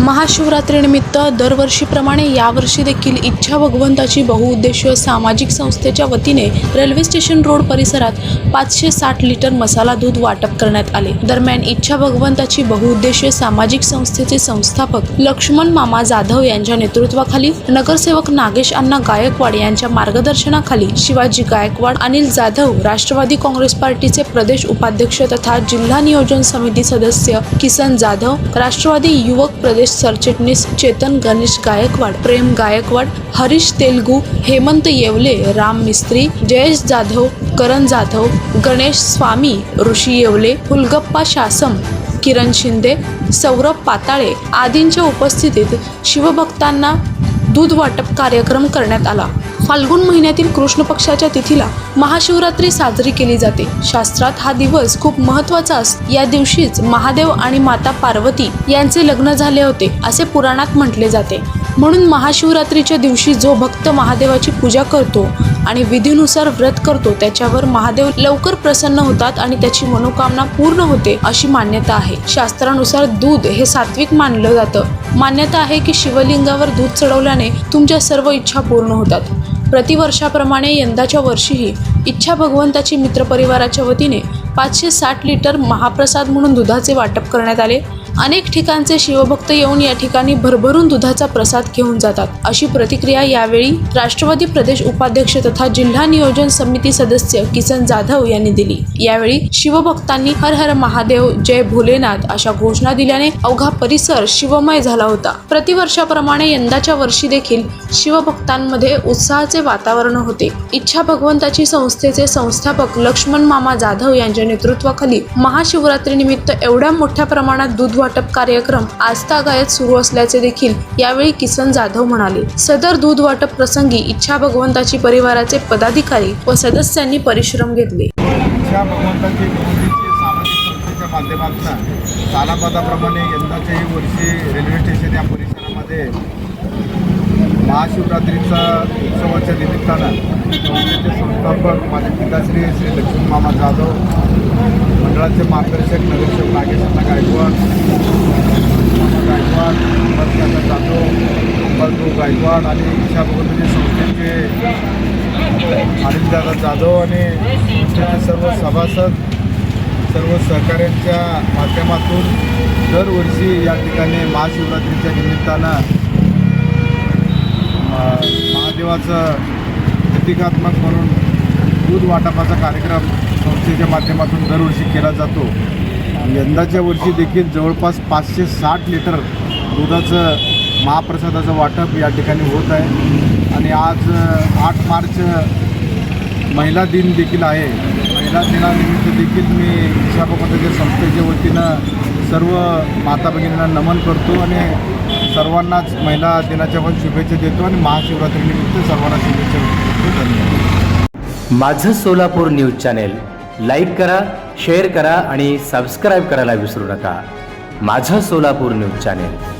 महाशिवरात्रीनिमित्त दरवर्षीप्रमाणे यावर्षी देखील इच्छा भगवंताची बहुउद्देशीय सामाजिक संस्थेच्या वतीने रेल्वे स्टेशन रोड परिसरात पाचशे साठ लिटर मसाला दूध वाटप करण्यात आले. दरम्यान इच्छा भगवंताची बहुउद्देशीय सामाजिक संस्थेचे संस्थापक लक्ष्मण मामा जाधव यांच्या नेतृत्वाखाली नगरसेवक नागेश अण्णा गायकवाड यांच्या मार्गदर्शनाखाली शिवाजी गायकवाड अनिल जाधव राष्ट्रवादी काँग्रेस पार्टीचे प्रदेश उपाध्यक्ष तथा जिल्हा नियोजन समिती सदस्य किसन जाधव राष्ट्रवादी युवक प्रदेश सरचिटणीस चेतन गणेश गायकवाड प्रेम गायकवाड हरीश तेलगू हेमंत येवले राम मिस्त्री जयेश जाधव करण जाधव गणेश स्वामी ऋषी येवले फुलगप्पा शासम किरण शिंदे सौरभ पाताळे आदींच्या उपस्थितीत शिवभक्तांना दूध वाटप कार्यक्रम करण्यात आला. फाल्गुन महिन्यातील कृष्ण पक्षाच्या तिथीला महाशिवरात्री साजरी केली जाते. शास्त्रात हा दिवस खूप महत्त्वाचा अस या दिवशीच महादेव आणि माता पार्वती यांचे लग्न झाले होते असे पुराणात म्हटले जाते. म्हणून महाशिवरात्रीच्या दिवशी जो भक्त महादेवाची पूजा करतो आणि विधीनुसार व्रत करतो त्याच्यावर महादेव लवकर प्रसन्न होतात आणि त्याची मनोकामना पूर्ण होते अशी मान्यता आहे. शास्त्रानुसार दूध हे सात्विक मानलं जातं. मान्यता आहे की शिवलिंगावर दूध चढवल्याने तुमच्या सर्व इच्छा पूर्ण होतात. प्रतिवर्षाप्रमाणे यंदाच्या वर्षीही इच्छा भगवंताची मित्रपरिवाराच्या वतीने पाचशे साठ लिटर महाप्रसाद म्हणून दुधाचे वाटप करण्यात आले. अनेक ठिकाणचे शिवभक्त येऊन या ठिकाणी भरभरून दुधाचा प्रसाद घेऊन जातात. अशी प्रतिक्रिया यावेळी राष्ट्रवादी प्रदेश उपाध्यक्ष तथा जिल्हा नियोजन समिती सदस्य किसन जाधव यांनी दिली. यावेळी शिवभक्तांनी हर हर महादेव जय भोलेनाथ अशा घोषणा दिल्याने अवघा परिसर शिवमय झाला होता. प्रतिवर्षाप्रमाणे यंदाच्या वर्षी देखील शिवभक्तांमध्ये उत्साहाचे वातावरण होते. इच्छा भगवंताची संस्थेचे संस्थापक लक्ष्मण मामा जाधव यांच्या नेतृत्वाखाली महाशिवरात्रीनिमित्त एवढ्या मोठ्या प्रमाणात दूध वाटप कार्यक्रम आस्थागायत सुरू असल्याचे देखील यावेळी किसन जाधव म्हणाले. सदर दूध वाटप प्रसंगी इच्छा भगवंताची परिवाराचे पदाधिकारी व सदस्यांनी परिश्रम घेतले. इच्छा भगवंताची गवंडीची सामाजिक संस्थेच्या माध्यमातून सालाबादाप्रमाणे यंदाच्याही वर्षी रेल्वे स्टेशन या परिसरामध्ये महाशिवरात्रीचा उत्सवाच्या निमित्तानं संस्थेचे संस्थापक माझे पिताश्री श्री लक्ष्मण मामा जाधव मंडळाचे मार्गदर्शक नगरसेवक नागेश गायकवाड परत अंबरदादा जाधव अंबरदेव गायकवाड आणि इच्छा भगवंताची संस्थेचे अनिलदादा जाधव आणि संस्थेचे सर्व सभासद सर्व सहकाऱ्यांच्या माध्यमातून दरवर्षी या ठिकाणी महाशिवरात्रीच्या निमित्तानं महादेवाचं प्रतिकात्मक म्हणून दूध वाटपाचा कार्यक्रम संस्थेच्या माध्यमातून दरवर्षी केला जातो. यंदाच्या वर्षी देखील जवळपास पाचशे साठ लिटर दुधाचं महाप्रसादाचं वाटप या ठिकाणी होत आहे. आणि आज आठ मार्च महिला दिन देखील आहे. महिला दिनानिमित्त देखील मी इच्छा संस्थेच्या वतीनं सर्व माता भगिनींना नमन करतो आणि सर्वांनाच महिला दिनाच्या पण शुभेच्छा देतो आणि महाशिवरात्रीनिमित्त सर्वांना शुभेच्छा देतो धन्यवाद. माझं सोलापूर न्यूज चॅनेल लाईक करा शेअर करा आणि सबस्क्राईब करायला विसरू नका. माझं सोलापूर न्यूज चॅनेल.